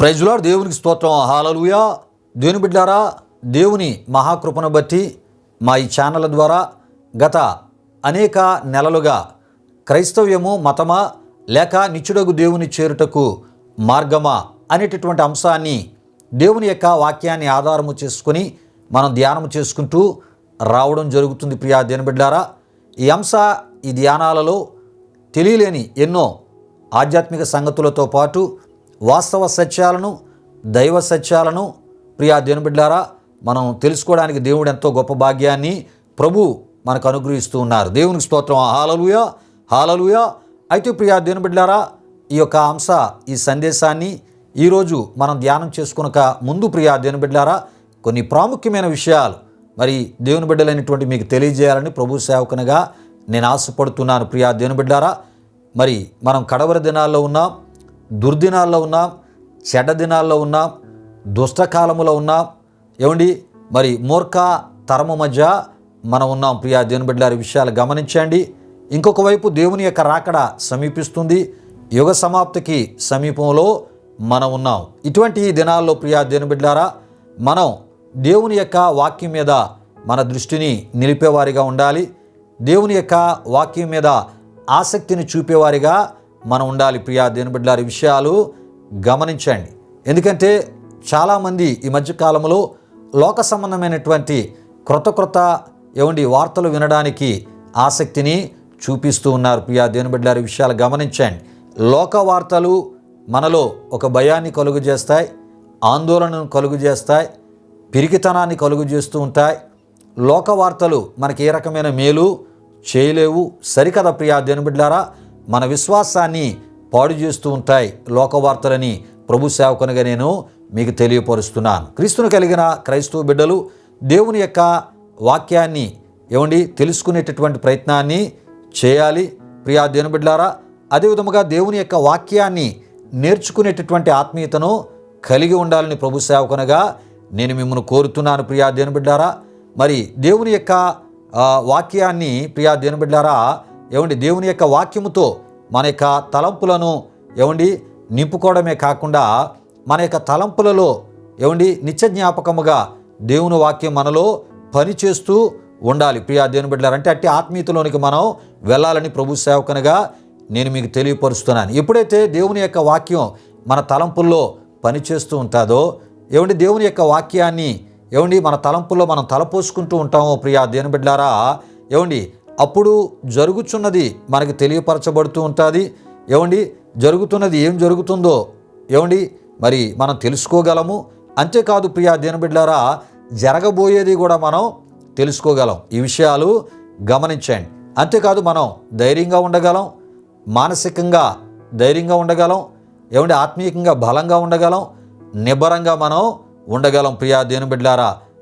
ప్రైజులో దేవునికి స్తోత్రం. హాలలుయా దేవుని బిడ్డారా దేవుని మహాకృపను బట్టి మా ఈ ఛానల్ ద్వారా గత అనేక నెలలుగా క్రైస్తవ్యము మతమా లేక నిచ్చుడగు దేవుని చేరుటకు మార్గమా అనేటటువంటి అంశాన్ని దేవుని యొక్క వాక్యాన్ని ఆధారము చేసుకొని మనం ధ్యానం చేసుకుంటూ రావడం జరుగుతుంది ప్రియా దేని బిడ్డారా. ఈ అంశ ఈ ధ్యానాలలో తెలియలేని ఎన్నో ఆధ్యాత్మిక సంగతులతో పాటు వాస్తవ సత్యాలను దైవ సత్యాలను. ప్రియా దేవుని బిడ్డారా మనం తెలుసుకోవడానికి దేవుడు ఎంతో గొప్ప భాగ్యాన్ని ప్రభు మనకు అనుగ్రహిస్తూ ఉన్నారు. దేవునికి స్తోత్రం. Hallelujah hallelujah. అయితే ప్రియా దేవుని బిడ్డారా ఈ యొక్క అంశ ఈ సందేశాన్ని ఈరోజు మనం ధ్యానం చేసుకునక ముందు ప్రియా దేవుని బిడ్డారా కొన్ని ప్రాముఖ్యమైన విషయాలు మరి దేవుని బిడ్డలైనటువంటి మీకు తెలియజేయాలని ప్రభు సేవకునిగా నేను ఆశపడుతున్నాను ప్రియా దేవుని బిడ్డారా మరి మనం కడవర దినాల్లో ఉన్నాం. దుర్దినాల్లో ఉన్నాం చెడ్డ దినాల్లో ఉన్నాం దుష్టకాలములో ఉన్నాం ఏమండి? మరి మూర్ఖ తరము మధ్య మనం ఉన్నాం. ప్రియా దేవుని బిడ్డలారి విషయాలు గమనించండి. ఇంకొక వైపు దేవుని యొక్క రాకడ సమీపిస్తుంది. యుగ సమాప్తికి సమీపంలో మనం ఉన్నాం. ఇటువంటి ఈ దినాల్లో ప్రియా దేవుని బిడ్డలారా మనం దేవుని యొక్క వాక్యం మీద మన దృష్టిని నిలిపేవారిగా ఉండాలి. దేవుని యొక్క వాక్యం మీద ఆసక్తిని చూపేవారిగా మనం ఉండాలి ప్రియా దేని బిడ్డలారి విషయాలు గమనించండి. ఎందుకంటే చాలామంది ఈ మధ్యకాలంలో లోక సంబంధమైనటువంటి క్రొత్త క్రొత్త ఏమండి వార్తలు వినడానికి ఆసక్తిని చూపిస్తూ ఉన్నారు. ప్రియా దేని బిడ్డలారి విషయాలు గమనించండి. లోక వార్తలు మనలో ఒక భయాన్ని కలుగు చేస్తాయి ఆందోళనను కలుగు చేస్తాయి పిరికితనాన్ని కలుగు చేస్తూ ఉంటాయి. లోక వార్తలు మనకి ఏ రకమైన మేలు చేయలేవు. సరికదా ప్రియా దేని బిడ్డారా మన విశ్వాసాన్ని పాడు చేస్తూ ఉంటాయి లోకవార్తలని ప్రభు సేవకునిగా నేను మీకు తెలియపరుస్తున్నాను. క్రీస్తును కలిగిన క్రైస్తవ బిడ్డలు దేవుని యొక్క వాక్యాన్ని ఏమండి? తెలుసుకునేటటువంటి ప్రయత్నాన్ని చేయాలి. ప్రియా దేవుని బిడ్డారా అదేవిధముగా దేవుని యొక్క వాక్యాన్ని నేర్చుకునేటటువంటి ఆత్మీయతను కలిగి ఉండాలని ప్రభు సేవకునగా నేను మిమ్మల్ని కోరుతున్నాను. ప్రియా దేవుని బిడ్డారా మరి దేవుని యొక్క వాక్యాన్ని ప్రియా దేవుని బిడ్డారా ఏమండి దేవుని యొక్క వాక్యముతో మన యొక్క తలంపులను ఏమండి నింపుకోవడమే కాకుండా మన యొక్క తలంపులలో ఏమండి నిత్య జ్ఞాపకముగా దేవుని వాక్యం మనలో పనిచేస్తూ ఉండాలి. ప్రియా దేవుని బిడ్డలారా అట్టి ఆత్మీయతలోనికి మనం వెళ్ళాలని ప్రభు సేవకునిగా నేను మీకు తెలియపరుస్తున్నాను. ఎప్పుడైతే దేవుని యొక్క వాక్యం మన తలంపుల్లో పనిచేస్తూ ఉంటుందో ఏమండి దేవుని యొక్క వాక్యాన్ని ఏమండి మన తలంపుల్లో మనం తలపోసుకుంటూ ఉంటామో ప్రియా దేవుని బిడ్డారా ఏమండి అప్పుడు జరుగుచున్నది మనకి తెలియపరచబడుతూ ఉంటుంది. ఏమండి జరుగుతున్నది ఏం జరుగుతుందో? ఏమండి మరి మనం తెలుసుకోగలము? అంతేకాదు ప్రియా దేవుని జరగబోయేది కూడా మనం తెలుసుకోగలం. ఈ విషయాలు గమనించండి. అంతేకాదు మనం ధైర్యంగా ఉండగలం మానసికంగా ధైర్యంగా ఉండగలం ఏమంటే ఆత్మీయంగా బలంగా ఉండగలం నిబ్బరంగా మనం ఉండగలం ప్రియా దేని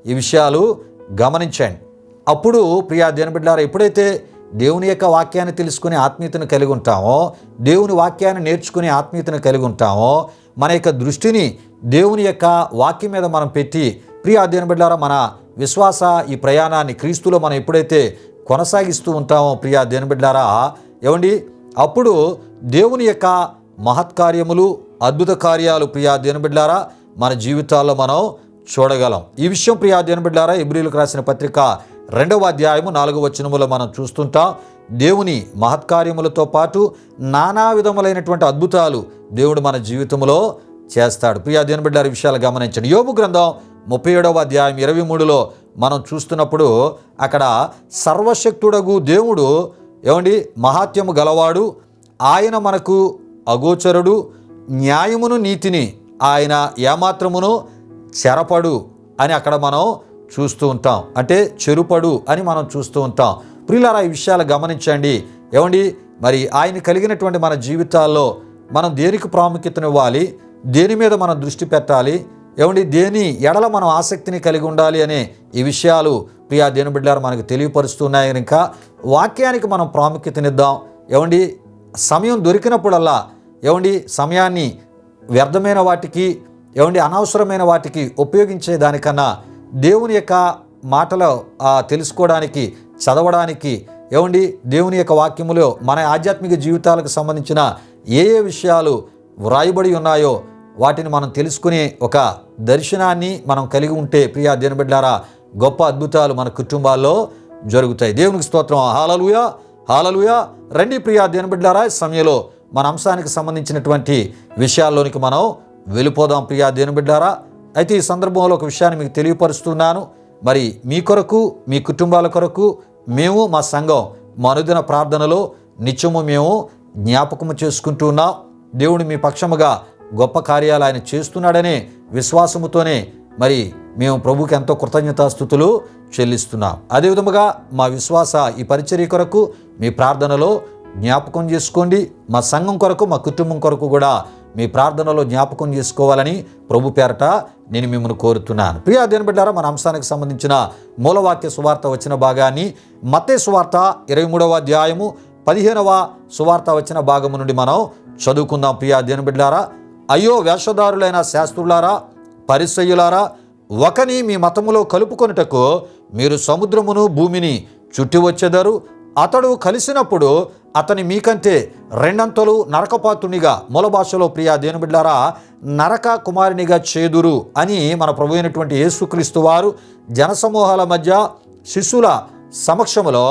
ఈ విషయాలు గమనించండి. అప్పుడు ప్రియా దేని బిడ్డారా ఎప్పుడైతే దేవుని యొక్క వాక్యాన్ని తెలుసుకునే ఆత్మీయతను కలిగి ఉంటామో దేవుని వాక్యాన్ని నేర్చుకుని ఆత్మీయతను కలిగి ఉంటామో మన యొక్క దృష్టిని దేవుని యొక్క వాక్యం మీద మనం పెట్టి ప్రియా దేని బిడ్డారా మన విశ్వాస ఈ ప్రయాణాన్ని క్రీస్తులో మనం ఎప్పుడైతే కొనసాగిస్తూ ఉంటామో ప్రియా దేని బిడ్డారా ఏమండి? అప్పుడు దేవుని యొక్క మహత్కార్యములు అద్భుత కార్యాలు ప్రియా దేని బిడ్డారా మన జీవితాల్లో మనం చూడగలం. ఈ విషయం ప్రియా దేని బిడ్డారా ఇబ్రిలకు రాసిన పత్రిక రెండవ అధ్యాయము నాలుగు వచనములో మనం చూస్తుంటాం దేవుని మహత్కార్యములతో పాటు నానా విధములైనటువంటి అద్భుతాలు దేవుడు మన జీవితంలో చేస్తాడు. ప్రియా దేని బిడ్డారి విషయాలు గమనించండి. యోగు గ్రంథం ముప్పై ఏడవ అధ్యాయం ఇరవై మూడులో మనం చూస్తున్నప్పుడు అక్కడ సర్వశక్తుడగు దేవుడు ఏమండి? మహాత్యము గలవాడు ఆయన మనకు అగోచరుడు న్యాయమును నీతిని ఆయన ఏమాత్రమును చెరపడు అని అక్కడ మనం చూస్తూ ఉంటాం. అంటే చెరుపడు అని మనం చూస్తూ ఉంటాం. ప్రియులారా ఈ విషయాలు గమనించండి. ఏమండి? మరి ఆయన కలిగినటువంటి మన జీవితాల్లో మనం దేనికి ప్రాముఖ్యతనివ్వాలి దేని మీద మనం దృష్టి పెట్టాలి? ఏమండి? దేని ఎడల మనం ఆసక్తిని కలిగి ఉండాలి అనే ఈ విషయాలు ప్రియా దేని బిడ్డారు మనకు తెలియపరుస్తున్నాయి కనుక వాక్యానికి మనం ప్రాముఖ్యతనిద్దాం. ఏమండి? సమయం దొరికినప్పుడల్లా ఏమండి? సమయాన్ని వ్యర్థమైన వాటికి ఏమండి? అనవసరమైన వాటికి ఉపయోగించే దానికన్నా దేవుని యొక్క మాటలు తెలుసుకోవడానికి చదవడానికి ఏమండి? దేవుని యొక్క వాక్యములో మన ఆధ్యాత్మిక జీవితాలకు సంబంధించిన ఏ ఏ విషయాలు వ్రాయబడి ఉన్నాయో వాటిని మనం తెలుసుకునే ఒక దర్శనాన్ని మనం కలిగి ఉంటే ప్రియా దినబిడ్డారా గొప్ప అద్భుతాలు మన కుటుంబాల్లో జరుగుతాయి. దేవునికి స్తోత్రం. Hallelujah hallelujah. రండి ప్రియా దినబిడ్డారా సమయంలో మన అంశానికి సంబంధించినటువంటి విషయాల్లోనికి మనం వెళ్ళిపోదాం ప్రియా దినబిడ్డారా అయితే ఈ సందర్భంలో ఒక విషయాన్ని మీకు తెలియపరుస్తున్నాను. మరి మీ కొరకు మీ కుటుంబాల కొరకు మేము మా సంఘం మా అనుదిన ప్రార్థనలో నిత్యము మేము జ్ఞాపకము చేసుకుంటూ ఉన్నాం. దేవుడు మీ పక్షముగా గొప్ప కార్యాలు ఆయన చేస్తున్నాడనే విశ్వాసముతోనే మరి మేము ప్రభుకి ఎంతో కృతజ్ఞతాస్థుతులు చెల్లిస్తున్నాం. అదేవిధముగా మా విశ్వాస ఈ పరిచర్య కొరకు మీ ప్రార్థనలో జ్ఞాపకం చేసుకోండి. మా సంఘం కొరకు మా కుటుంబం కొరకు కూడా మీ ప్రార్థనలో జ్ఞాపకం చేసుకోవాలని ప్రభు పేరట నేను మిమ్మల్ని కోరుతున్నాను. ప్రియా దేని బిడ్డారా మన అంశానికి సంబంధించిన మూలవాక్య సువార్త వచ్చిన భాగాన్ని మతే సువార్త ఇరవై మూడవ అధ్యాయము పదిహేనవ సువార్త వచ్చిన భాగము నుండి మనం చదువుకుందాం. ప్రియా దేని బిడ్డారా అయ్యో వేషధారులైన శాస్త్రులారా పరిసయ్యులారా ఒకని మీ మతములో కలుపుకొనుటకు మీరు సముద్రమును భూమిని చుట్టి వచ్చేదారు. అతడు కలిసినప్పుడు అతని మీకంటే రెండంతలు నరకపాతునిగా మూల భాషలో ప్రియా దేనుబిడ్లారా నరక కుమారునిగా చేదురు అని మన ప్రభు అయినటువంటి యేసుక్రీస్తు వారు జనసమూహాల మధ్య శిశుల సమక్షములో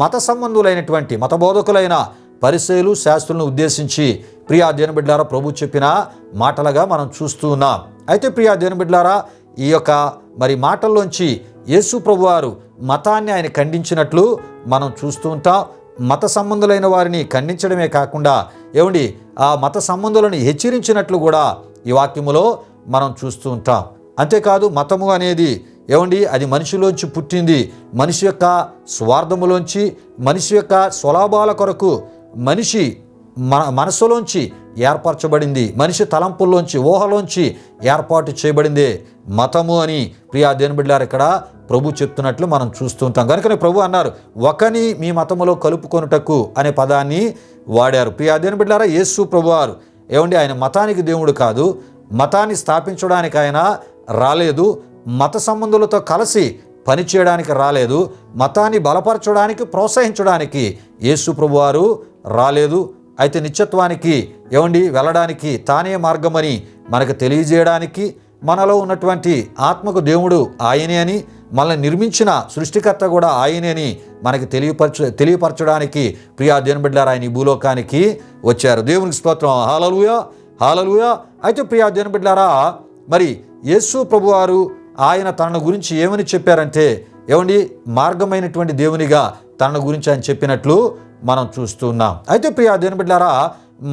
మత సంబంధులైనటువంటి మతబోధకులైన పరిశీలు శాస్త్రులను ఉద్దేశించి ప్రియా దేనబిడ్లారా ప్రభు చెప్పిన మాటలుగా మనం చూస్తూ ఉన్నాం. అయితే ప్రియా దేనబిడ్లారా ఈ యొక్క మరి మాటల్లోంచి యేసు ప్రభువారు మతాన్ని ఆయన ఖండించినట్లు మనం చూస్తూ ఉంటాం. మత సంబంధులైన వారిని ఖండించడమే కాకుండా ఏమండి ఆ మత సంబంధులను హెచ్చరించినట్లు కూడా ఈ వాక్యములో మనం చూస్తూ ఉంటాం. అంతేకాదు మతము అనేది ఏమండి అది మనిషిలోంచి పుట్టింది. మనిషి యొక్క స్వార్థములోంచి మనిషి యొక్క స్వలాభాల కొరకు మనిషి మన మనసులోంచి ఏర్పరచబడింది మనిషి తలంపుల్లోంచి ఊహలోంచి ఏర్పాటు చేయబడిందే మతము అని ప్రియా దేనిబిడ్డారు ఇక్కడ ప్రభు చెప్తున్నట్లు మనం చూస్తుంటాం కనుకనే ప్రభు అన్నారు ఒకని మీ మతములో కలుపుకొనుటకు అనే పదాన్ని వాడారు. ప్రియా దేనిబిడ్డారా యేసు ప్రభు వారు. ఏమండి ఆయన మతానికి దేవుడు కాదు మతాన్ని స్థాపించడానికి ఆయన రాలేదు మత సంబంధులతో కలిసి పనిచేయడానికి రాలేదు మతాన్ని బలపరచడానికి ప్రోత్సహించడానికి యేసు ప్రభువారు రాలేదు అయితే నిత్యత్వానికి ఏమండి వెళ్ళడానికి తానే మార్గమని మనకు తెలియజేయడానికి మనలో ఉన్నటువంటి ఆత్మకు దేవుడు ఆయనే అని మనల్ని నిర్మించిన సృష్టికర్త కూడా ఆయనే అని మనకి తెలియపరచ తెలియపరచడానికి ప్రియా దేని బిడ్డారు ఆయన ఈ భూలోకానికి వచ్చారు. దేవునికి స్తోత్రం. Hallelujah hallelujah. అయితే ప్రియా దేని బిడ్డారా మరి యేసు ప్రభువారు ఆయన తన గురించి ఏమని చెప్పారంటే ఏమండి మార్గమైనటువంటి దేవునిగా తన గురించి ఆయన చెప్పినట్లు మనం చూస్తున్నాం. అయితే ప్రియా దేని బిడ్డారా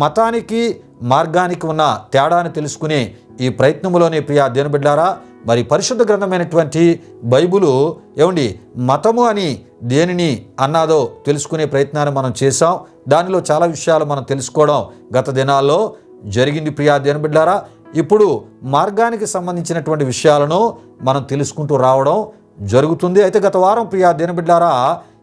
మతానికి మార్గానికి ఉన్న తేడాను తెలుసుకునే ఈ ప్రయత్నములోనే ప్రియా దేని బిడ్డారా మరి పరిశుద్ధ గ్రంథమైనటువంటి బైబులు ఏమండి మతము అని దేనిని అన్నాదో తెలుసుకునే ప్రయత్నాన్ని మనం చేసాం దానిలో చాలా విషయాలు మనం తెలుసుకోవడం గత దినాల్లో జరిగింది ప్రియా దేని బిడ్డారా ఇప్పుడు మార్గానికి సంబంధించినటువంటి విషయాలను మనం తెలుసుకుంటూ రావడం జరుగుతుంది. అయితే గత వారం ప్రియా దినబిడ్డారా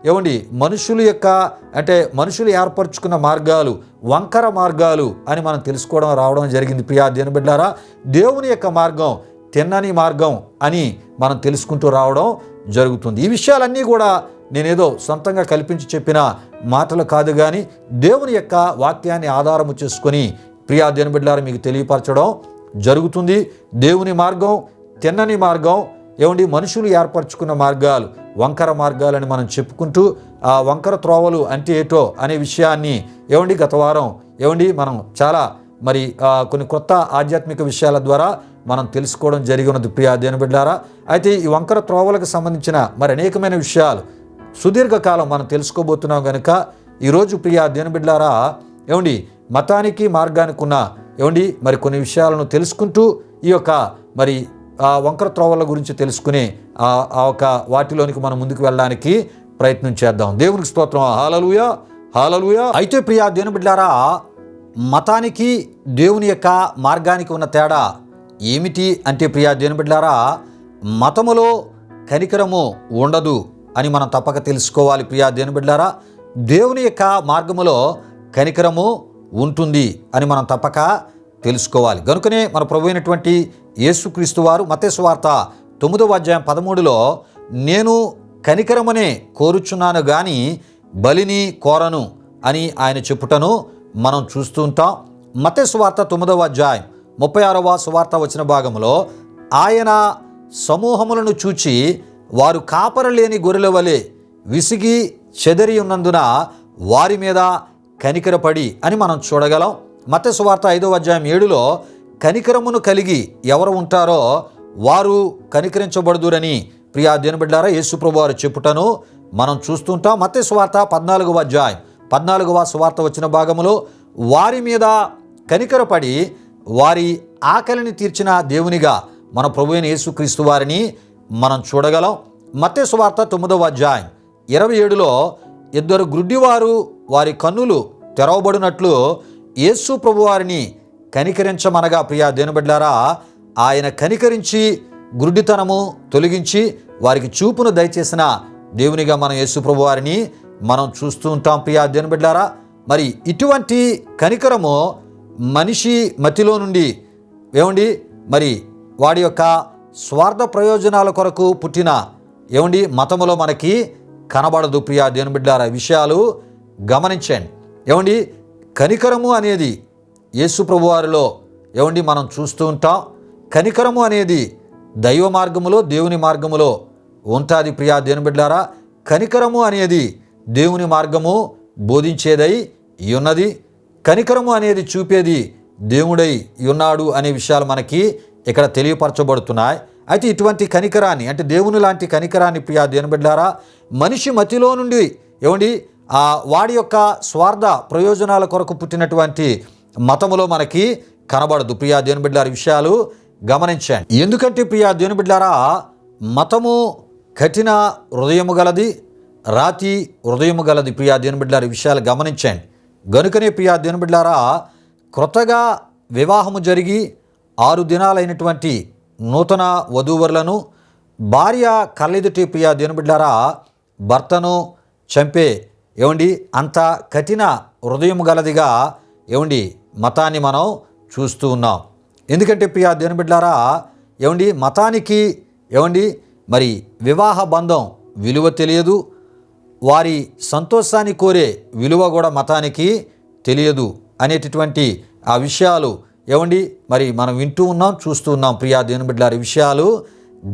ఏమండి మనుషుల యొక్క అంటే మనుషులు ఏర్పరచుకున్న మార్గాలు వంకర మార్గాలు అని మనం తెలుసుకోవడం రావడం జరిగింది. ప్రియా దినబిడ్డారా దేవుని యొక్క మార్గం తిన్నని మార్గం అని మనం తెలుసుకుంటూ రావడం జరుగుతుంది. ఈ విషయాలన్నీ కూడా నేనేదో సొంతంగా కల్పించి చెప్పిన మాటలు కాదు కానీ దేవుని యొక్క వాక్యాన్ని ఆధారము చేసుకొని ప్రియా దేని బిడ్డారా మీకు తెలియపరచడం జరుగుతుంది. దేవుని మార్గం తిన్నని మార్గం ఏమండి మనుషులు ఏర్పరచుకున్న మార్గాలు. వంకర మార్గాలని మనం చెప్పుకుంటూ ఆ వంకర త్రోవలు అంటే ఏటో అనే విషయాన్ని ఏమండి గత వారం ఏమండి మనం చాలా మరి కొన్ని కొత్త ఆధ్యాత్మిక విషయాల ద్వారా మనం తెలుసుకోవడం జరిగి ఉన్నది ప్రియా దేని బిడ్డారా అయితే ఈ వంకర త్రోవలకు సంబంధించిన మరి అనేకమైన విషయాలు సుదీర్ఘకాలం మనం తెలుసుకోబోతున్నాం కనుక ఈరోజు ప్రియా దేని బిడ్డారా ఏమండి మతానికి మార్గానికి ఉన్న ఏమండి మరి కొన్ని విషయాలను తెలుసుకుంటూ ఈ యొక్క మరి వంకర త్రోవల గురించి తెలుసుకుని ఆ ఒక వాటిలోనికి మనం ముందుకు వెళ్ళడానికి ప్రయత్నం చేద్దాం. దేవునికి స్తోత్రం. Hallelujah hallelujah. అయితే ప్రియా దేని బిడ్డారా మతానికి దేవుని యొక్క మార్గానికి ఉన్న తేడా ఏమిటి అంటే ప్రియా దేని బిడ్డారా మతములో కనికరము ఉండదు అని మనం తప్పక తెలుసుకోవాలి ప్రియా దేని బిడ్డారా దేవుని యొక్క మార్గములో కనికరము ఉంటుంది అని మనం తప్పక తెలుసుకోవాలి. కనుకనే మన ప్రభు అయినటువంటి యేసుక్రీస్తు వారు మతేశ్వార్త తొమ్మిదవ అధ్యాయం పదమూడులో నేను కనికరమనే కోరుచున్నాను కానీ బలిని కోరను అని ఆయన చెప్పుటను మనం చూస్తూ ఉంటాం. మతేశ్వార్త తొమ్మిదవ అధ్యాయం ముప్పై ఆరవ సువార్త వచ్చిన భాగంలో ఆయన సమూహములను చూచి వారు కాపరలేని గొర్రెల వలె విసిగి చెదరి ఉన్నందున వారి మీద కనికరపడి అని మనం చూడగలం. మత సువార్త ఐదవ అధ్యాయం ఏడులో కనికరమును కలిగి ఎవరు ఉంటారో వారు కనికరించబడుదురని. ప్రియా దేనిబిడ్డారా యేసుప్రభు వారు చెప్పుటను మనం చూస్తుంటాం. మత సువార్త పద్నాలుగవ అధ్యాయం పద్నాలుగవ సువార్త వచ్చిన భాగములో వారి మీద కనికరపడి వారి ఆకలిని తీర్చిన దేవునిగా మన ప్రభు అయిన యేసుక్రీస్తు వారిని మనం చూడగలం. మత్తే సువార్త తొమ్మిదవ అధ్యాయం ఇరవై ఏడులో ఇద్దరు గ్రుడ్డివారు వారి కన్నులు తెరవబడినట్లు యేసు ప్రభు వారిని కనికరించమనగా ప్రియా దేనుబడ్డారా ఆయన కనికరించి గురుడితనము తొలగించి వారికి చూపును దయచేసిన దేవునిగా మనం యేసు ప్రభు వారిని మనం చూస్తూ ఉంటాం ప్రియా దేనిబడ్లారా మరి ఇటువంటి కనికరము మనిషి మతిలో నుండి ఏమండి మరి వాడి యొక్క స్వార్థ ప్రయోజనాల కొరకు పుట్టిన ఏమండి మతములో మనకి కనబడదు ప్రియా దేని బిడ్డారా విషయాలు గమనించండి. ఏమండి కనికరము అనేది యేసు ప్రభువారిలో ఏమండి మనం చూస్తూ ఉంటాం. కనికరము అనేది దైవ మార్గములో దేవుని మార్గములో ఉంటుంది ప్రియా దేని బిడ్డారా. కనికరము అనేది దేవుని మార్గము బోధించేదై ఉన్నది. కనికరము అనేది చూపేది దేవుడై ఉన్నాడు అనే విషయాలు మనకి ఇక్కడ తెలియపరచబడుతున్నాయి. అయితే ఇటువంటి కనికరాన్ని అంటే దేవుని లాంటి కనికరాన్ని ప్రియా దేనిబిడ్డారా మనిషి మతిలో నుండి ఏమండి వాడి యొక్క స్వార్థ ప్రయోజనాల కొరకు పుట్టినటువంటి మతములో మనకి కనబడదు. ప్రియా దేనిబిడ్డారి విషయాలు గమనించండి. ఎందుకంటే ప్రియా దేనిబిడ్డారా మతము కఠిన హృదయము గలది రాతి హృదయము గలది ప్రియా దేనిబిడ్డారి విషయాలు గమనించండి. గనుకనే ప్రియా దేనిబిడ్డారా క్రొత్తగా వివాహము జరిగి ఆరు దినాలైనటువంటి నూతన వధూవరులను భార్య కళ్ళెదుటి ప్రియా దేనిబిడ్డారా భర్తను చంపే ఏమండి అంత కఠిన హృదయం గలదిగా ఏమండి మతాన్ని మనం చూస్తూ ఉన్నాం. ఎందుకంటే ప్రియా దేనిబిడ్డారా ఏమండి మతానికి ఏమండి మరి వివాహ బంధం విలువ తెలియదు. వారి సంతోషాన్ని కోరే విలువ కూడా మతానికి తెలియదు అనేటటువంటి ఆ విషయాలు ఏమండి మరి మనం వింటూ ఉన్నాం చూస్తూ ఉన్నాం ప్రియా దేని బిడ్డలారి విషయాలు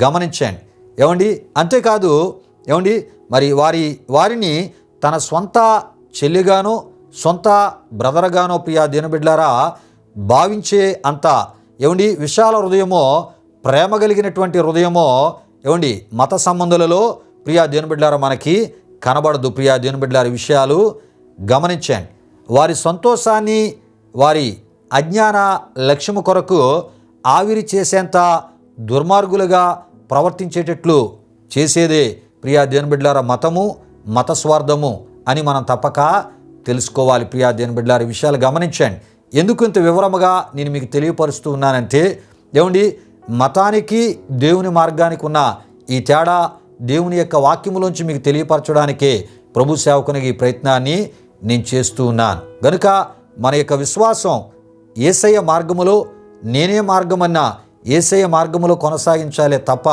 గమనించండి. ఏమండి అంతేకాదు ఏమండి మరి వారి వారిని తన సొంత చెల్లిగానో సొంత బ్రదర్గానో ప్రియా దేని భావించే అంత ఏమండి విశాల హృదయమో ప్రేమ కలిగినటువంటి హృదయమో ఏమండి మత సంబంధులలో ప్రియా దేనిబిడ్లారా మనకి కనబడదు. ప్రియా దేని విషయాలు గమనించండి. వారి సంతోషాన్ని వారి అజ్ఞాన లక్ష్యము కొరకు ఆవిరి చేసేంత దుర్మార్గులుగా ప్రవర్తించేటట్లు చేసేదే ప్రియా దేని బిడ్డలార మతము. మత స్వార్థము అని మనం తప్పక తెలుసుకోవాలి. ప్రియా దేని బిడ్డారి విషయాలు గమనించండి. ఎందుకు ఇంత వివరముగా నేను మీకు తెలియపరుస్తూ ఉన్నానంటే ఏమండి మతానికి దేవుని మార్గానికి ఉన్న ఈ తేడా దేవుని యొక్క వాక్యములోంచి మీకు తెలియపరచడానికే ప్రభు సేవకునికి ఈ ప్రయత్నాన్ని నేను చేస్తూ ఉన్నాను. గనుక మన యొక్క విశ్వాసం ఏసయ్య మార్గములో నేనే మార్గమన్నా ఏసయ్య మార్గములో కొనసాగించాలే తప్ప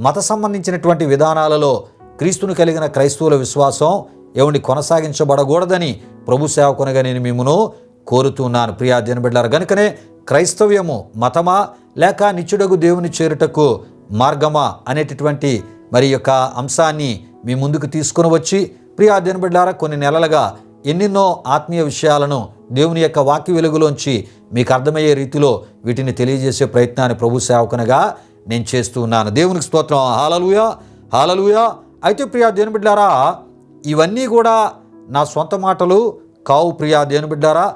మత సంబంధించినటువంటి విధానాలలో క్రీస్తుని కలిగిన క్రైస్తవుల విశ్వాసం ఏమండి కొనసాగించబడకూడదని ప్రభు సేవకునిగా నేను మిమ్మను కోరుతున్నాను ప్రియాధ్యన బిడ్డారు గనుకనే క్రైస్తవ్యము మతమా లేక నిత్యుడగు దేవుని చేరుటకు మార్గమా అనేటటువంటి మరి యొక్క అంశాన్ని మీ ముందుకు తీసుకుని వచ్చి ప్రియాధ్యన బిడ్డారా కొన్ని నెలలుగా ఎన్నెన్నో ఆత్మీయ విషయాలను దేవుని యొక్క వాక్య వెలుగులోంచి మీకు అర్థమయ్యే రీతిలో వీటిని తెలియజేసే ప్రయత్నాన్ని ప్రభు సేవకునిగా నేను చేస్తూ ఉన్నాను. దేవునికి స్తోత్రం. హాలలుయా హాలలుయా అయితే ప్రియా దేనిబిడ్డారా ఇవన్నీ కూడా నా సొంత మాటలు కావు ప్రియా దేనిబిడ్డారా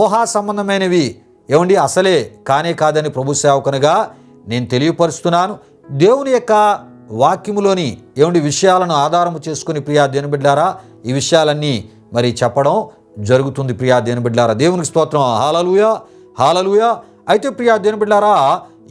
ఊహా సంబంధమైనవి ఏమండి? అసలే కానే కాదని ప్రభు సేవకునిగా నేను తెలియపరుస్తున్నాను. దేవుని యొక్క వాక్యములోని ఏమిటి విషయాలను ఆధారము చేసుకుని ప్రియా దేనిబిడ్డారా ఈ విషయాలన్నీ మరి చెప్పడం జరుగుతుంది ప్రియా దేనిబిడ్డారా దేవునికి స్తోత్రం. Hallelujah hallelujah. అయితే ప్రియా దేనిబిడ్డారా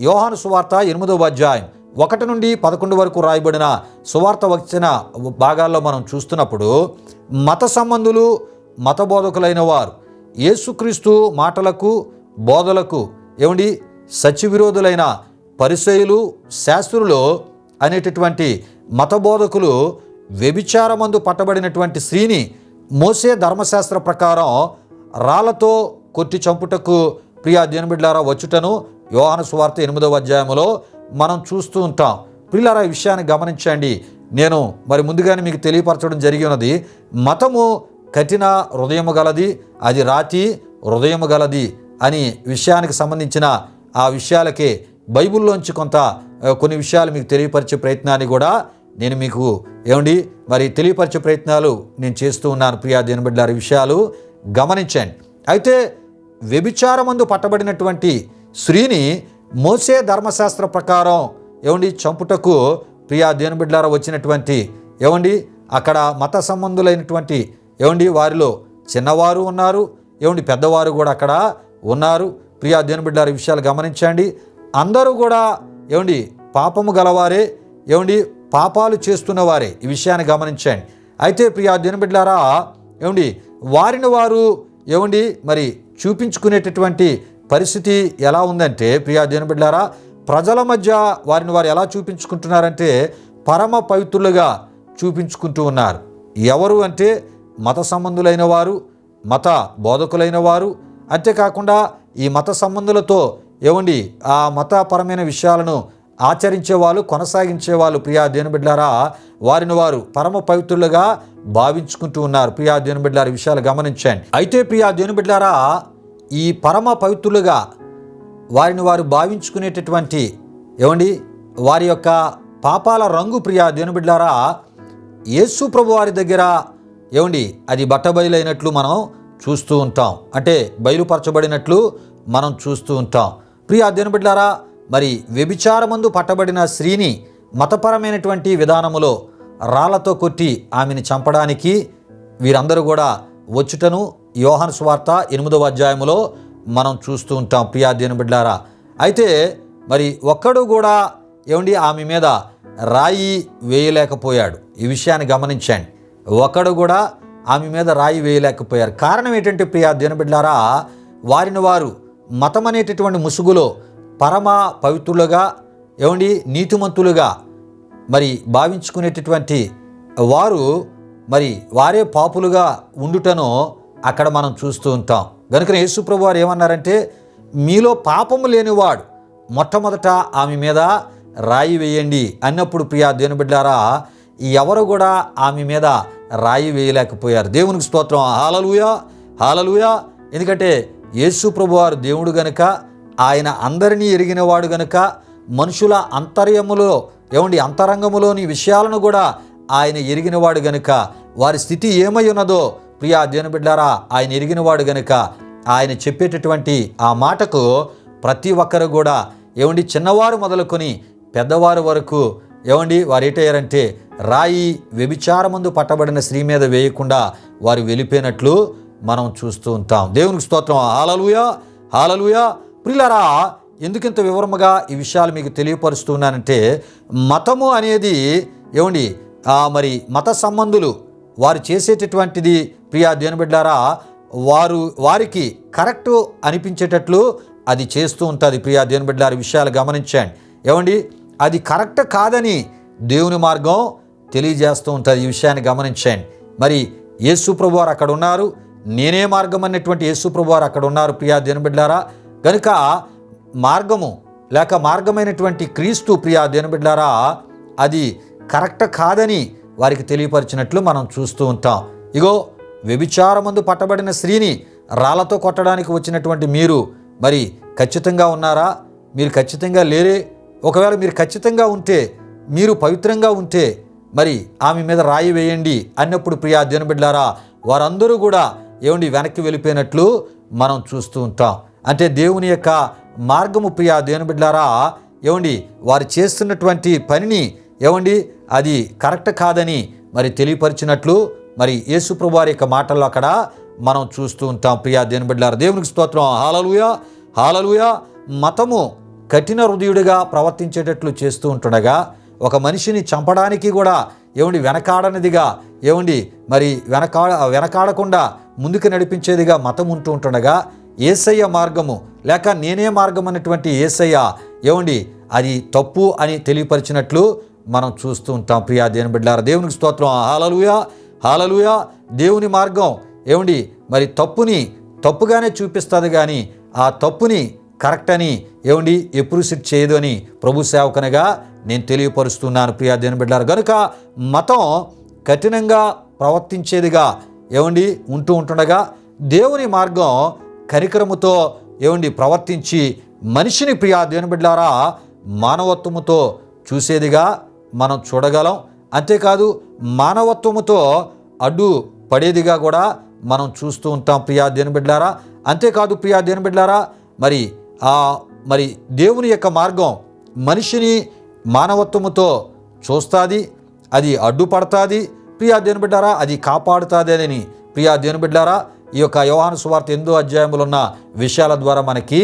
యోహాను సువార్త ఎనిమిదవ అధ్యాయం ఒకటి నుండి పదకొండు వరకు రాయబడిన సువార్త వచ్చిన భాగాల్లో మనం చూస్తున్నప్పుడు మత సంబంధులు మత బోధకులైన వారు యేసుక్రీస్తు మాటలకు బోధలకు ఏమండి? సత్యవిరోధులైన పరిసయులు శాస్త్రులు అనేటటువంటి మత బోధకులు వ్యభిచారమందు పట్టబడినటువంటి స్త్రీని మోసే ధర్మశాస్త్ర ప్రకారం రాళ్ళతో కొట్టి చంపుటకు ప్రియా దేని వచ్చుటను యోహాను సువార్త ఎనిమిదవ అధ్యాయంలో మనం చూస్తూ ఉంటాం. పిల్లరా ఈ విషయాన్ని గమనించండి. నేను మరి ముందుగానే మీకు తెలియపరచడం జరిగి ఉన్నది మతము కఠిన హృదయము గలది అది రాతి హృదయము గలది అని విషయానికి సంబంధించిన ఆ విషయాలకే బైబిల్లోంచి కొంత కొన్ని విషయాలు మీకు తెలియపరిచే ప్రయత్నాన్ని కూడా నేను మీకు ఏమండి మరి తెలియపరిచే ప్రయత్నాలు నేను చేస్తూ ఉన్నాను ప్రియా దేనిబిడ్డారి విషయాలు గమనించండి. అయితే వ్యభిచారమందు పట్టబడినటువంటి స్త్రీని మోసే ధర్మశాస్త్ర ప్రకారం ఏమండి చంపుటకు ప్రియా దేనిబిడ్లారా వచ్చినటువంటి ఏమండి అక్కడ మత సంబంధులైనటువంటి ఏమండి వారిలో చిన్నవారు ఉన్నారు ఏమండి పెద్దవారు కూడా అక్కడ ఉన్నారు. ప్రియా దేనిబిడ్లారి విషయాలు గమనించండి. అందరూ కూడా ఏమండి పాపము గలవారే ఏమండి పాపాలు చేస్తున్నవారే. ఈ విషయాన్ని గమనించండి. అయితే ప్రియా దినబిడ్లారా ఏమండి వారిని వారు ఏమండి మరి చూపించుకునేటటువంటి పరిస్థితి ఎలా ఉందంటే ప్రియా దినబిడ్లారా ప్రజల మధ్య వారిని వారు ఎలా చూపించుకుంటున్నారంటే పరమ పవిత్రులుగా చూపించుకుంటూ ఉన్నారు. ఎవరు అంటే మత సంబంధులైన వారు మత బోధకులైన వారు అంతేకాకుండా ఈ మత సంబంధులతో ఏమండి ఆ మతపరమైన విషయాలను ఆచరించే వాళ్ళు కొనసాగించే వాళ్ళు ప్రియా దేని బిడ్డారా వారిని వారు పరమ పవిత్రులుగా భావించుకుంటూ ఉన్నారు. ప్రియా దేని బిడ్డారా విషయాలు గమనించండి. అయితే ప్రియా దేని బిడ్డారా ఈ పరమ పవిత్రులుగా వారిని వారు భావించుకునేటటువంటి ఏమండి? వారి యొక్క పాపాల రంగు ప్రియ దేనుబిడ్డారా యేసు ప్రభు వారి దగ్గర ఏమండి? అది బట్టబయలైనట్లు మనం చూస్తూ ఉంటాం. అంటే బయలుపరచబడినట్లు మనం చూస్తూ ఉంటాం. ప్రియా దేనుబిడ్డారా మరి వ్యభిచారమందు పట్టబడిన స్త్రీని మతపరమైనటువంటి విధానములో రాళ్ళతో కొట్టి ఆమెను చంపడానికి వీరందరూ కూడా వచ్చుటను యోహన్ స్వార్త ఎనిమిదవ అధ్యాయంలో మనం చూస్తూ ఉంటాం. ప్రియా దేని బిడ్డారా అయితే మరి ఒక్కడు కూడా ఏమండి ఆమె మీద రాయి వేయలేకపోయాడు. ఈ విషయాన్ని గమనించండి. ఒకడు కూడా ఆమె మీద రాయి వేయలేకపోయారు. కారణం ఏంటంటే ప్రియా దినబిడ్లారా వారిని వారు మతం అనేటటువంటి ముసుగులో పరమ పవిత్రులుగా ఏమండి నీతిమంతులుగా మరి భావించుకునేటటువంటి వారు మరి వారే పాపులుగా ఉండుటను అక్కడ మనం చూస్తూ ఉంటాం. కనుక యేసుప్రభు వారు ఏమన్నారంటే మీలో పాపము లేనివాడు మొట్టమొదట ఆమె మీద రాయి వేయండి. అన్నప్పుడు ప్రియా దేవుని బిడ్డారా ఎవరు కూడా ఆమె మీద రాయి వేయలేకపోయారు. దేవునికి స్తోత్రం. Hallelujah hallelujah. ఎందుకంటే యేసు ప్రభువారు దేవుడు గనుక ఆయన అందరినీ ఎరిగినవాడు గనుక మనుషుల అంతర్యములో ఏమండి అంతరంగములోని విషయాలను కూడా ఆయన ఎరిగినవాడు గనుక వారి స్థితి ఏమై ఉన్నదో ప్రియా దేవుని బిడ్డారా ఆయన ఎరిగినవాడు గనుక ఆయన చెప్పేటటువంటి ఆ మాటకు ప్రతి ఒక్కరు కూడా ఏమండి చిన్నవారు మొదలుకొని పెద్దవారు వరకు ఏమండి వారు ఏటయ్యారంటే రాయి వ్యభిచారమందు పట్టబడిన స్త్రీ మీద వేయకుండా వారు వెళ్ళిపోయినట్లు మనం చూస్తూ ఉంటాం. దేవునికి స్తోత్రం. Hallelujah hallelujah. ప్రిలరా ఎందుకింత వివరముగా ఈ విషయాలు మీకు తెలియపరుస్తున్నానంటే మతము అనేది ఏమండి మరి మత సంబంధులు వారు చేసేటటువంటిది ప్రియా దేనిబిడ్డారా వారు వారికి కరెక్ట్ అనిపించేటట్లు అది చేస్తూ ఉంటుంది. ప్రియా దేనిబిడ్డారి విషయాలు గమనించండి. ఏమండి? అది కరెక్ట్ కాదని దేవుని మార్గం తెలియజేస్తూ ఉంటుంది. ఈ విషయాన్ని గమనించండి. మరి యేసుప్రభు వారు అక్కడ ఉన్నారు. నేనే మార్గం అన్నటువంటి యేసుప్రభు వారు అక్కడ ఉన్నారు ప్రియా దేని గనుక కనుక మార్గము లేక మార్గమైనటువంటి క్రీస్తు ప్రియా దేనిబిడ్డారా అది కరెక్ట్ కాదని వారికి తెలియపరిచినట్లు మనం చూస్తూ ఉంటాం. ఇగో వ్యభిచారమందు పట్టబడిన స్త్రీని రాళ్ళతో కొట్టడానికి వచ్చినటువంటి మీరు మరి ఖచ్చితంగా ఉన్నారా? మీరు ఖచ్చితంగా లేరే? ఒకవేళ మీరు ఖచ్చితంగా ఉంటే మీరు పవిత్రంగా ఉంటే మరి ఆమె మీద రాయి వేయండి అన్నప్పుడు ప్రియా దినబిడ్లారా వారందరూ కూడా ఏమండి వెనక్కి వెళ్ళిపోయినట్లు మనం చూస్తూ ఉంటాం. అంటే దేవుని యొక్క మార్గము ప్రియా దేవుని బిడ్డారా ఏమండి వారు చేస్తున్నటువంటి పనిని ఏమండి? అది కరెక్ట్ కాదని మరి తెలియపరిచినట్లు మరి యేసుప్రభు వారి యొక్క మాటల్లో అక్కడ మనం చూస్తూ ఉంటాం. ప్రియా దేవుని బిడ్డారు దేవునికి స్తోత్రం. Hallelujah hallelujah. మతము కఠిన హృదయుడిగా ప్రవర్తించేటట్లు చేస్తూ ఉంటుండగా ఒక మనిషిని చంపడానికి కూడా ఏమండి వెనకాడనిదిగా ఏమండి మరి వెనకాడ వెనకాడకుండా ముందుకు నడిపించేదిగా మతం ఉంటూ ఉంటుండగా ఏసయ్య మార్గము లేక నేనే మార్గం అన్నటువంటి ఏసయ్య ఏమండి అది తప్పు అని తెలియపరిచినట్లు మనం చూస్తూ ఉంటాం. ప్రియా దేని బిడ్డారా దేవునికి స్తోత్రం. Hallelujah hallelujah. దేవుని మార్గం ఏమండి? మరి తప్పుని తప్పుగానే చూపిస్తుంది కానీ ఆ తప్పుని కరెక్ట్ అని ఏమండి? ఎప్రూసిట్ చేయదు అని ప్రభు సేవకనగా నేను తెలియపరుస్తున్నాను. ప్రియా దేని బిడ్డారు కనుక మతం కఠినంగా ప్రవర్తించేదిగా ఏమండి? ఉంటూ ఉంటుండగా దేవుని మార్గం కరికరముతో ఏమండి? ప్రవర్తించి మనిషిని ప్రియా దేవుని బిడ్డారా మానవత్వముతో చూసేదిగా మనం చూడగలం. అంతేకాదు మానవత్వముతో అడ్డు పడేదిగా కూడా మనం చూస్తూ ఉంటాం ప్రియా దేవుని బిడ్డారా అంతేకాదు ప్రియా దేవుని బిడ్డారా మరి ఆ మరి దేవుని యొక్క మార్గం మనిషిని మానవత్వముతో చూస్తుంది అది అడ్డుపడుతుంది ప్రియా దేవుని బిడ్డారా అది కాపాడుతుంది అని ప్రియా దేవుని బిడ్డారా ఈ యొక్క యోహాను సువార్త ఎందో అధ్యాయములు ఉన్న విషయాల ద్వారా మనకి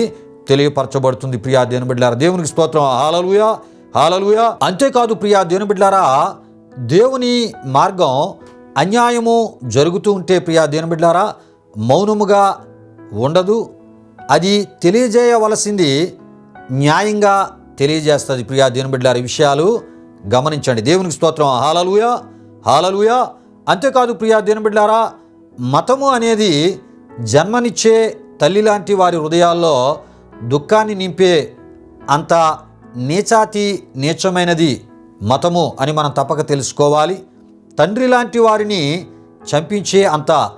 తెలియపరచబడుతుంది ప్రియా దేవుని బిడ్డారా దేవునికి స్తోత్రం. Hallelujah hallelujah. అంతేకాదు ప్రియా దేవుని బిడ్డారా దేవుని మార్గం అన్యాయము జరుగుతూ ఉంటే ప్రియా దేవుని బిడ్డారా మౌనముగా ఉండదు. అది తెలియజేయవలసింది న్యాయంగా తెలియజేస్తుంది ప్రియా దేవుని బిడ్డారా విషయాలు. గమనించండి. దేవునికి స్తోత్రం. Hallelujah hallelujah. అంతేకాదు ప్రియా దేవుని బిడ్డారా మతము అనేది జన్మనిచ్చే తల్లి లాంటి వారి హృదయాల్లో దుఃఖాన్ని నింపే అంత నీచాతి నీచమైనది మతము అని మనం తప్పక తెలుసుకోవాలి. తండ్రి లాంటి వారిని చంపించే అంత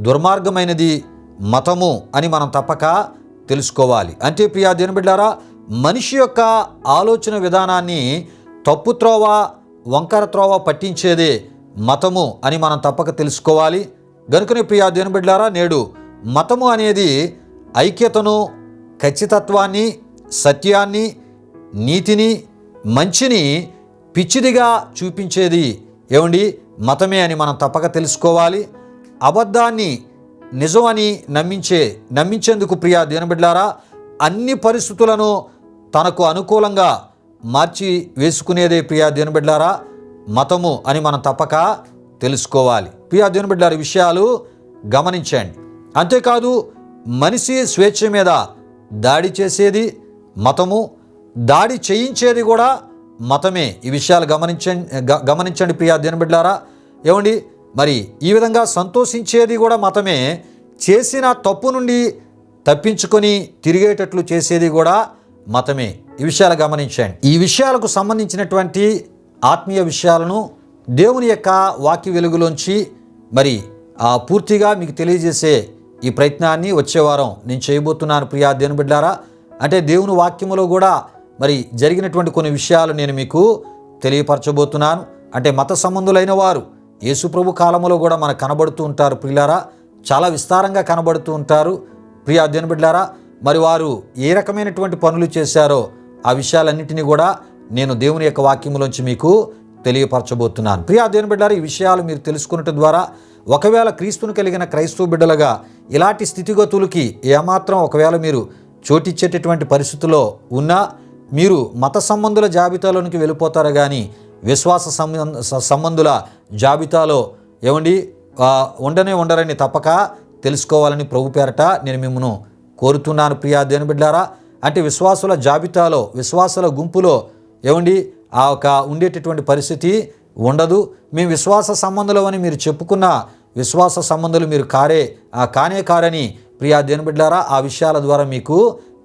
దుర్మార్గమైనది మతము అని మనం తప్పక తెలుసుకోవాలి. అంటే ప్రియా బిడ్డారా మనిషి యొక్క ఆలోచన విధానాన్ని తప్పు త్రోవ వంకర త్రోవ పట్టించేదే మతము అని మనం తప్పక తెలుసుకోవాలి. గనుకనే ప్రియా బిడ్డారా నేడు మతము అనేది ఐక్యతను ఖచ్చితత్వాన్ని సత్యాన్ని నీతిని మంచిని పిచ్చిదిగా చూపించేది ఏమండి? మతమే అని మనం తప్పక తెలుసుకోవాలి. అబద్ధాన్ని నిజమని నమ్మించే నమ్మించేందుకు ప్రియా దీనబిడ్లారా అన్ని పరిస్థితులను తనకు అనుకూలంగా మార్చి వేసుకునేదే ప్రియా దీనబిడ్లారా మతము అని మనం తప్పక తెలుసుకోవాలి. ప్రియా దీనబిడ్లారా విషయాలు గమనించండి. అంతేకాదు మనిషి స్వేచ్ఛ మీద దాడి చేసేది మతము దాడి చేయించేది కూడా మతమే. ఈ విషయాలు గమనించండి గ- గమనించండి ప్రియా బిడ్డారా ఏమండి? మరి ఈ విధంగా సంతోషించేది కూడా మతమే. చేసిన తప్పు నుండి తప్పించుకొని తిరిగేటట్లు చేసేది కూడా మతమే. ఈ విషయాలు గమనించండి. ఈ విషయాలకు సంబంధించినటువంటి ఆత్మీయ విషయాలను దేవుని యొక్క వాక్య వెలుగులోంచి మరి ఆ పూర్తిగా మీకు తెలియజేసే ఈ ప్రయత్నాన్ని వచ్చే వారం నేను చేయబోతున్నాను ప్రియా దేవుని బిడ్డారా అంటే దేవుని వాక్యములో కూడా మరి జరిగినటువంటి కొన్ని విషయాలు నేను మీకు తెలియపరచబోతున్నాను. అంటే మత సంబంధులైన వారు యేసుప్రభు కాలంలో కూడా మనకు కనబడుతూ ఉంటారు ప్రియులారా. చాలా విస్తారంగా కనబడుతూ ఉంటారు. ప్రియ అధ్యయన బిడ్డారా మరి వారు ఏ రకమైనటువంటి పనులు చేశారో ఆ విషయాలన్నింటినీ కూడా నేను దేవుని యొక్క వాక్యములోంచి మీకు తెలియపరచబోతున్నాను. ప్రియా దేవుని బిడ్డారా ఈ విషయాలు మీరు తెలుసుకున్నట్టు ద్వారా ఒకవేళ క్రీస్తును కలిగిన క్రైస్తవ బిడ్డలుగా ఇలాంటి స్థితిగతులకి ఏమాత్రం ఒకవేళ మీరు చోటిచ్చేటటువంటి పరిస్థితుల్లో ఉన్నా మీరు మత సంబంధుల జాబితాలోనికి వెళ్ళిపోతారు కానీ విశ్వాస సంబంధ సంబంధుల జాబితాలో ఏమండి? ఉండనే ఉండరని తప్పక తెలుసుకోవాలని ప్రభు పేరట నేను మిమ్మను కోరుతున్నాను ప్రియా దేని బిడ్డారా అంటే విశ్వాసుల జాబితాలో విశ్వాసుల గుంపులో ఏమండి? ఆ ఒక ఉండేటటువంటి పరిస్థితి ఉండదు. మేము విశ్వాస సంబంధులు అని మీరు చెప్పుకున్న విశ్వాస సంబంధులు మీరు కారే కానే కారని ప్రియా దేని బిడ్డారా ఆ విషయాల ద్వారా మీకు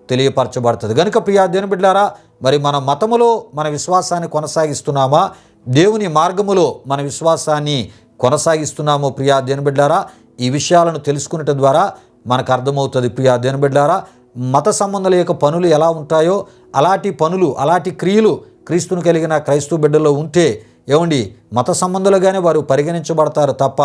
తెలియపరచబడుతుంది. కనుక ప్రియా దేని బిడ్డారా మరి మన మతములో మన విశ్వాసాన్ని కొనసాగిస్తున్నామా? దేవుని మార్గములో మన విశ్వాసాన్ని కొనసాగిస్తున్నామో ప్రియా దేని బిడ్డారా? ఈ విషయాలను తెలుసుకునేట ద్వారా మనకు అర్థమవుతుంది ప్రియా దేని బిడ్డారా. మత సంబంధాల యొక్క పనులు ఎలా ఉంటాయో అలాంటి పనులు అలాంటి క్రియలు క్రీస్తును కలిగిన క్రైస్తవ బిడ్డలో ఉంటే ఏమండి? మత సంబంధులుగానే వారు పరిగణించబడతారు తప్ప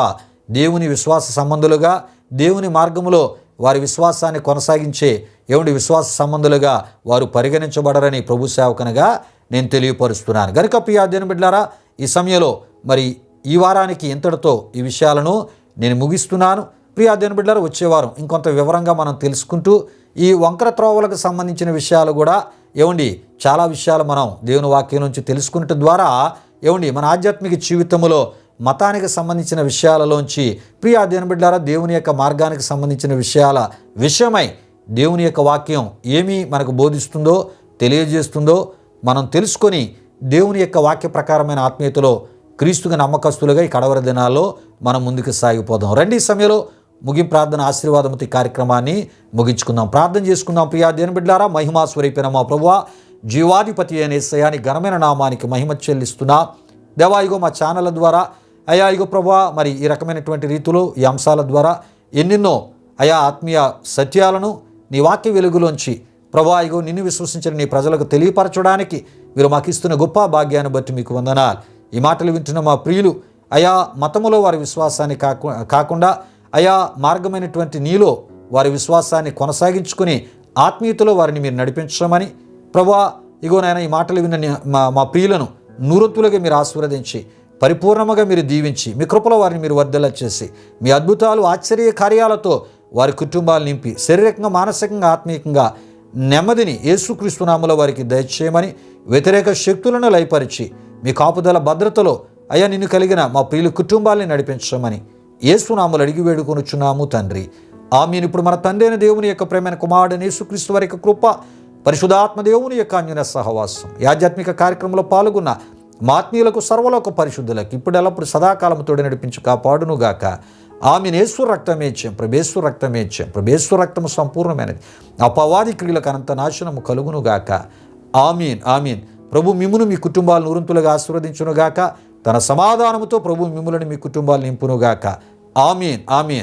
దేవుని విశ్వాస సంబంధులుగా దేవుని మార్గములో వారి విశ్వాసాన్ని కొనసాగించే ఏమిటి విశ్వాస సంబంధులుగా వారు పరిగణించబడరని ప్రభు సేవకనగా నేను తెలియపరుస్తున్నాను. గనుక ప్రియాధ్యను బిడ్డారా ఈ సమయంలో మరి ఈ వారానికి ఇంతటితో ఈ విషయాలను నేను ముగిస్తున్నాను. ప్రియా బిడ్డారు వచ్చేవారం వచ్చే వారం ఇంకొంత వివరంగా మనం తెలుసుకుంటూ ఈ వంకర త్రోవలకు సంబంధించిన విషయాలు కూడా ఏమండి చాలా విషయాలు మనం దేవుని వాక్యం నుంచి తెలుసుకున్నట్టు ద్వారా ఏమండి మన ఆధ్యాత్మిక జీవితంలో మతానికి సంబంధించిన విషయాలలోంచి ప్రియా దేని బిడ్డారా దేవుని యొక్క మార్గానికి సంబంధించిన విషయాల విషయమై దేవుని యొక్క వాక్యం ఏమి మనకు బోధిస్తుందో తెలియజేస్తుందో మనం తెలుసుకొని దేవుని యొక్క వాక్య ప్రకారమైన ఆత్మీయతలో క్రీస్తుగా నమ్మకస్తులుగా ఈ కడవర దినాల్లో మనం ముందుకు సాగిపోదాం. రండి ఈ సమయంలో ముగింపు ప్రార్థన ఆశీర్వాదముతి కార్యక్రమాన్ని ముగించుకుందాం. ప్రార్థన చేసుకుందాం. ప్రియా దేని బిడ్డారా మహిమా స్వరూపిన మా ప్రభువ జీవాధిపతి అనే సయాని ఘనమైన నామానికి మహిమ చెల్లిస్తున్నా. దేవా మా ఛానళ్ళ ద్వారా అయా ఇగో ప్రభా మరి ఈ రకమైనటువంటి రీతిలో ఈ అంశాల ద్వారా ఎన్నెన్నో అయా ఆత్మీయ సత్యాలను నీ వాక్య వెలుగులోంచి. ప్రభాయిగో ఇగో నిన్ను విశ్వసించిన నీ ప్రజలకు తెలియపరచడానికి మీరు మాకు ఇస్తున్న గొప్ప భాగ్యాన్ని బట్టి మీకు వందనాలు. ఈ మాటలు వింటున్న మా ప్రియులు అయా మతములో వారి విశ్వాసాన్ని కాకు కాకుండా అయా మార్గమైనటువంటి నీలో వారి విశ్వాసాన్ని కొనసాగించుకుని ఆత్మీయతలో వారిని మీరు నడిపించమని. ప్రభా ఇగో నాయన ఈ మాటలు విన్న మా మా ప్రియులను నూరొత్తులుగా మీరు ఆశీర్వదించి పరిపూర్ణముగా మీరు దీవించి మీ కృపలో వారిని మీరు వర్ధల చేసి మీ అద్భుతాలు ఆశ్చర్య కార్యాలతో వారి కుటుంబాలు నింపి శారీరకంగా మానసికంగా ఆత్మీయంగా నెమ్మదిని యేసుక్రీస్తునామలో వారికి దయచేయమని వ్యతిరేక శక్తులను లయపరిచి మీ కాపుదల భద్రతలో అయ్యా నిన్ను కలిగిన మా ప్రియుల కుటుంబాల్ని నడిపించమని యేసునాములు అడిగి వేడుకొనుచున్నాము తండ్రి. ఆమెను. ఇప్పుడు మన తండ్రి అయిన దేవుని యొక్క ప్రేమైన కుమారుడు యేసుక్రీస్తు వారి యొక్క కృప పరిశుధాత్మ దేవుని యొక్క అన్యున సహవాసం ఈ ఆధ్యాత్మిక కార్యక్రమంలో పాల్గొన్న మా ఆత్మీయులకు సర్వలోక పరిశుద్ధులకు ఇప్పుడు ఎల్లప్పుడు సదాకాలముతోడి నడిపించు కాపాడును గాక ఆమెను యేసు రక్తమేచ్యం ప్రభేశ్వర ఇచ్చాం ప్రభేశ్వర రక్తము సంపూర్ణమైనది. అపవాది క్రియలకు అనంత నాశనము కలుగును గాక. ఆమీన్ ఆమీన్. ప్రభు మిమ్మును మీ కుటుంబాలను ఉరుంతులుగా ఆశీర్వదించునుగాక తన సమాధానముతో ప్రభు మిమ్ములను మీ కుటుంబాలు నింపునుగాక ఆమీన్ ఆమీన్.